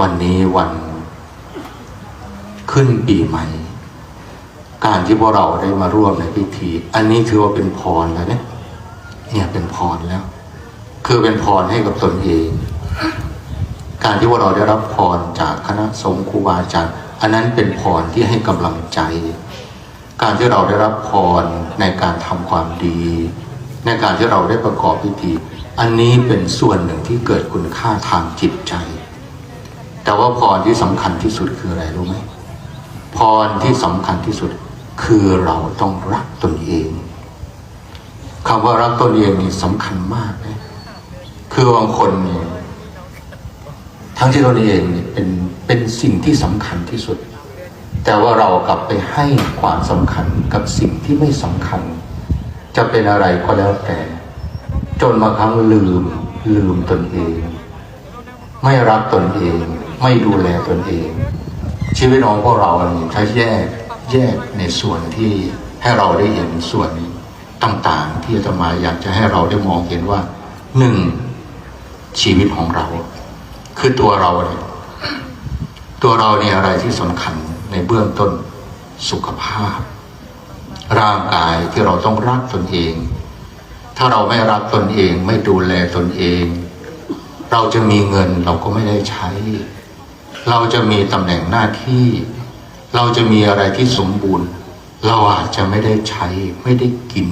วันนี้วันขึ้นปีใหม่ การที่พวกเราได้มาร่วมในพิธี อันนี้ถือว่าเป็นพรแล้วเนี่ยเนี่ยเป็นพรแล้ว คือเป็นพรให้กับตนเอง การที่พวกเราได้รับพรจากคณะสงฆ์ครูบาอาจารย์อันนั้นเป็นพรที่ให้กำลังใจ การที่เราได้รับพรในการทำความดี ในการที่เราได้ประกอบพิธี อันนี้เป็นส่วนหนึ่งที่เกิดคุณค่าทางจิตใจ แต่ว่าพรที่สำคัญที่สุดคืออะไรรู้ไหมพรที่สำคัญที่สุดคือเราต้องรักตนเองคำว่ารักตนเองนี่สำคัญมากนะคือบางคนเนี่ยทั้งที่ตนเองเนี่ยเป็นเป็นสิ่งที่สำคัญที่สุด แต่ว่าเรากลับไปให้ความสำคัญกับสิ่งที่ไม่สำคัญ จะเป็นอะไรก็แล้วแต่ จนบางครั้งลืมลืมตนเอง ไม่รักตนเอง ไม่ดูแลตนเอง ชีวิตของพวกเราเนี่ยถ้าแยกแยกในส่วนที่ให้เราได้เห็นส่วนต่างๆ ที่อาตมาอยากจะให้เราได้มองเห็นว่าหนึ่งชีวิตของเรา คือตัวเราเนี่ยตัวเราเนี่ยอะไรที่สำคัญในเบื้องต้นสุขภาพ ร่างกายที่เราต้องรักตนเอง ถ้าเราไม่รักตนเองไม่ดูแลตนเอง เราจะมีเงินเราก็ไม่ได้ใช้ เราจะมีตำแหน่งหน้าที่ เราจะมีอะไรที่สมบูรณ์ เราอาจจะไม่ได้ใช้ไม่ได้กิน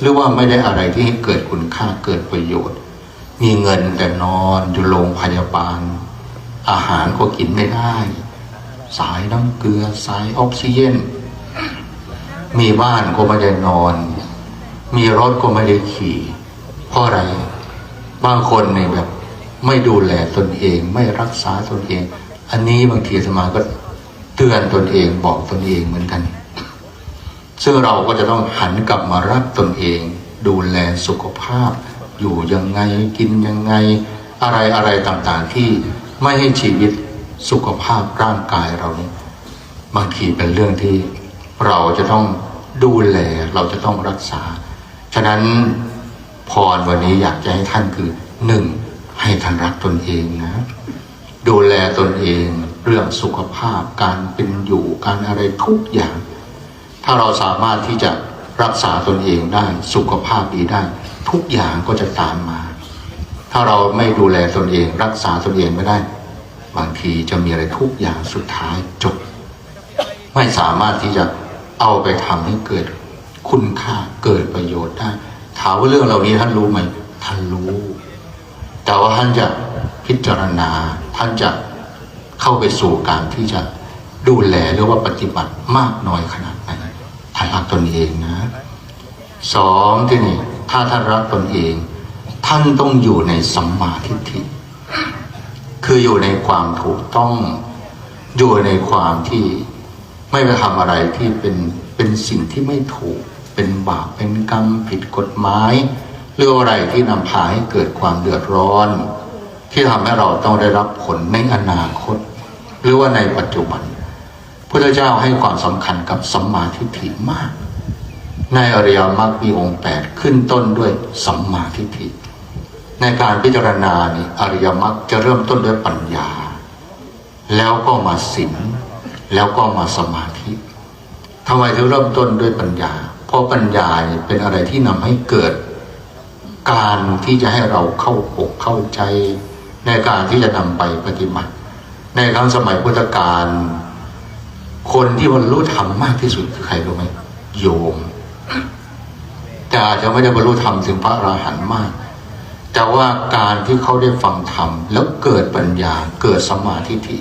หรือว่าไม่ได้อะไรที่ให้เกิดคุณค่าเกิดประโยชน์ มีเงินแต่นอนอยู่โรงพยาบาล อาหารก็กินไม่ได้ สายน้ำเกลือสายออกซิเจนมีบ้านก็ไม่ได้นอน มีรถก็ไม่ได้ขี่ เพราะอะไร บางคนเนี่ยแบบ ไม่ดูแลตนเอง ไม่รักษาตนเอง อันนี้บางทีอาตมาก็เตือนตนเองบอกตนเองเหมือนกัน ซึ่งเราก็จะต้องหันกลับมารักตนเอง ดูแลสุขภาพ อยู่ยังไงกินยังไง อะไรอะไรต่างๆที่ไม่ให้ชีวิตสุขภาพร่างกายเรานี่บางทีเป็นเรื่องที่เราจะต้องดูแลเราจะต้องรักษา ฉะนั้นพรวันนี้อยากจะให้ท่านคือหนึ่งให้ท่านรักตนเองนะ ดูแลตนเองเรื่องสุขภาพการเป็นอยู่การอะไรทุกอย่าง ถ้าเราสามารถที่จะรักษาตนเองได้สุขภาพดีได้ ทุกอย่างก็จะตามมา ถ้าเราไม่ดูแลตนเอง รักษาตนเองไม่ได้ บางทีจะมีอะไรทุกอย่างสุดท้ายจบ ไม่สามารถที่จะเอาไปทำให้เกิดคุณค่าเกิดประโยชน์ได้ถามว่าเรื่องเหล่านี้ท่านรู้ไหมท่านรู้ แต่ว่าท่านจะ พิจารณา ท่านจะเข้าไปสู่การที่จะดูแลหรือว่าปฏิบัติมากน้อยขนาดไหนท่านรักตนเองนะสองที่นี่ถ้าท่านรักตนเอง ท่านต้องอยู่ในสัมมาทิฏฐิคืออยู่ในความถูกต้อง อยู่ในความที่ไม่ไปทำอะไรที่เป็นเป็นสิ่งที่ไม่ถูก เป็นบาปเป็นกรรมผิดกฎหมายหรืออะไรที่นำพาให้เกิดความเดือดร้อน ที่ทำให้เราต้องได้รับผลในอนาคต หรือว่าในปัจจุบันพระเจ้าให้ความสำคัญกับสัมมาทิฏฐิมาก ในอริยมรรคมีองค์แปดขึ้นต้นด้วยสัมมาทิฏฐิในการพิจารณานี่อริยมรรคจะเริ่มต้นด้วยปัญญา แล้วก็มาศีลแล้วก็มาสมาธิทำไมถึงเริ่มต้นด้วยปัญญา เพราะปัญญาเนี่ยเป็นอะไรที่นำให้เกิด การที่จะให้เราเข้าอกเข้าใจ ในการที่จะนำไปปฏิบัติ ในครั้งสมัยพุทธกาลคนที่บรรลุธรรมมากที่สุดคือใครรู้ไหมโยมแต่อาจจะไม่ได้บรรลุธรรมถึงพระอราหันต์มาก แต่ว่าการที่เขาได้ฟังธรรมแล้วเกิดปัญญาเกิดสมาธิฏฐิ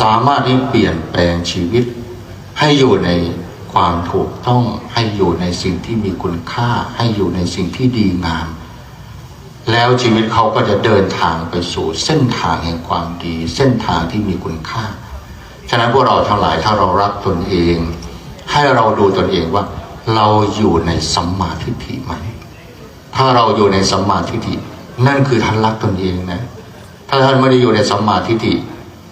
สามารถที่เปลี่ยนแปลงชีวิต ให้อยู่ในความถูกต้องให้อยู่ในสิ่งที่มีคุณค่า ให้อยู่ในสิ่งที่ดีงาม แล้วชีวิตเขาก็จะเดินทางไปสู่เส้นทางแห่งความดี เส้นทางที่มีคุณค่า ฉะนั้นพวกเราทั้งหลายถ้าเรารักตนเอง ให้เราดูตนเองว่า เราอยู่ในสัมมาทิฏฐิไหมถ้าเราอยู่ในสัมมาทิฏฐินั่นคือท่านรักตนเองนะ ถ้าท่านไม่ได้อยู่ในสัมมาทิฏฐิ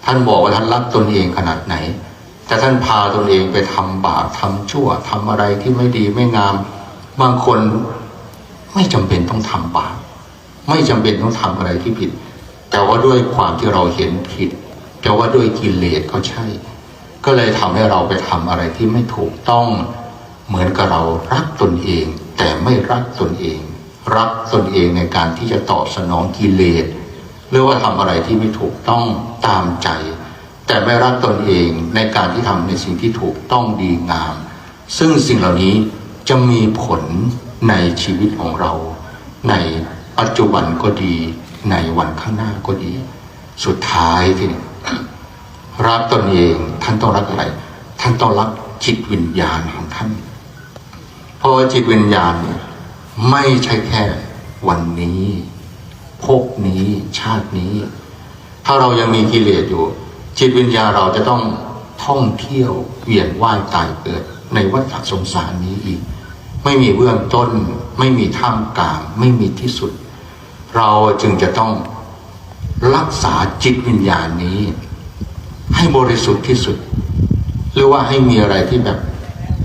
ท่านบอกว่าท่านรักตนเองขนาดไหน แต่ท่านพาตนเองไปทำบาปทำชั่วทำอะไรที่ไม่ดีไม่งาม บางคนไม่จำเป็นต้องทำบาป ไม่จำเป็นต้องทำอะไรที่ผิด แต่ว่าด้วยความที่เราเห็นผิด แต่ว่าด้วยกิเลสก็ใช่ ก็เลยทำให้เราไปทำอะไรที่ไม่ถูกต้องเหมือนกับเรารักตนเอง แต่ไม่รักตนเอง รักตนเองในการที่จะตอบสนองกิเลสหรือว่าทำอะไรที่ไม่ถูกต้องตามใจ แต่ไม่รักตนเองในการที่ทำในสิ่งที่ถูกต้องดีงาม ซึ่งสิ่งเหล่านี้จะมีผลในชีวิตของเราใน ปัจจุบันก็ดีในวันข้างหน้าก็ดี สุดท้ายที่นี่รักตนเองท่านต้องรักอะไร ท่านต้องรักจิตวิญญาณของท่านเพราะว่าจิตวิญญาณเนี่ยไม่ใช่แค่วันนี้ภพนี้ชาตินี้ ถ้าเรายังมีกิเลสอยู่ จิตวิญญาณเราจะต้องท่องเที่ยวเวียนว่ายตายเกิดในวัฏสงสารนี้อีก ไม่มีเบื้องต้น ไม่มีท่ามกลาง ไม่มีที่สุด เราจึงจะต้องรักษาจิตวิญญาณนี้ ให้บริสุทธิ์ที่สุด หรือว่าให้มีอะไรที่แบบ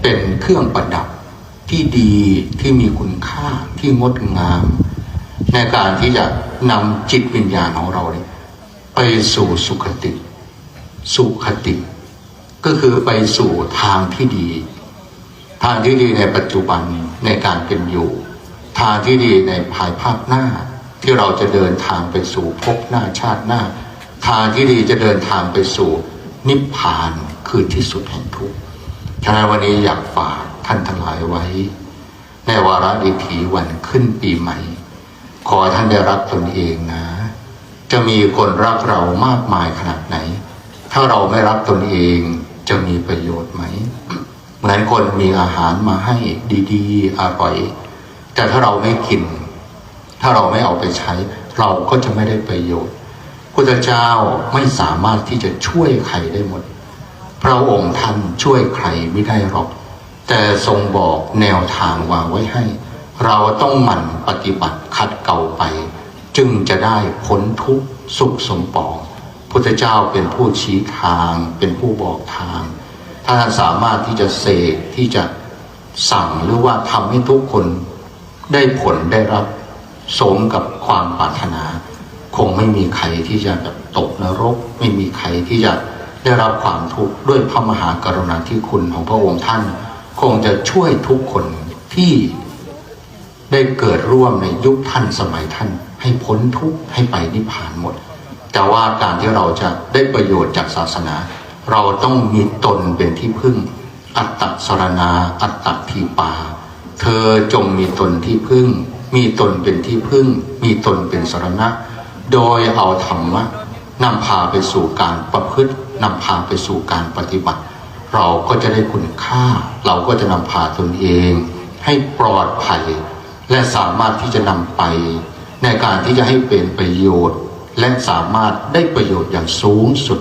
เป็นเครื่องประดับที่ดีที่มีคุณค่าที่งดงาม ในการที่จะนำจิตวิญญาณของเราเนี่ยไปสู่สุขติ สุขติ ก็คือไปสู่ทางที่ดี ทางที่ดีในปัจจุบันในการเป็นอยู่ ทางที่ดีในภายภาคหน้า ที่เราจะเดินทางไปสู่ภพหน้าชาติหน้า ทางที่ดีจะเดินทางไปสู่นิพพานคือที่สุดแห่งทุกข์ฉะนั้นวันนี้อยากฝากท่านทั้งหลายไว้ ในวาระดีถีวันขึ้นปีใหม่ ขอท่านได้รักตนเองนะ จะมีคนรักเรามากมายขนาดไหน ถ้าเราไม่รักตนเองจะมีประโยชน์ไหม หมือนคนมีอาหารมาให้ดีๆ อร่อย แต่ถ้าเราไม่กิน ถ้าเราไม่เอาไปใช้ เราก็จะไม่ได้ประโยชน์พุทธเจ้าไม่สามารถที่จะช่วยใครได้หมด พระองค์ท่านช่วยใครไม่ได้หรอก แต่ทรงบอกแนวทางวางไว้ให้ เราต้องหมั่นปฏิบัติขัดเกลาไป จึงจะได้พ้นทุกข์สุขสมปอง พุทธเจ้าเป็นผู้ชี้ทาง เป็นผู้บอกทาง ถ้าสามารถที่จะเสกที่จะสั่งหรือว่าทำให้ทุกคนได้ผลได้รับสมกับความปรารถนา คงไม่มีใครที่จะแบบตกนรก ไม่มีใครที่จะได้รับความทุกข์ด้วยพระมหากรุณาธิคุณของพระองค์ท่าน คงจะช่วยทุกคนที่ได้เกิดร่วมในยุคท่านสมัยท่าน ให้พ้นทุกข์ให้ไปนิพพานหมด แต่ว่าการที่เราจะได้ประโยชน์จากศาสนา เราต้องมีตนเป็นที่พึ่ง อัตตสรณา อัตตทีปา เธอจงมีตนที่พึ่ง มีตนเป็นที่พึ่ง มีตนเป็นสรณะ โดยเอาธรรมะนำพาไปสู่การประพฤตินำพาไปสู่การปฏิบัติ เราก็จะได้คุณค่า เราก็จะนำพาตนเอง ให้ปลอดภัย และสามารถที่จะนำไป ในการที่จะให้เป็นประโยชน์ และสามารถได้ประโยชน์อย่างสูงสุด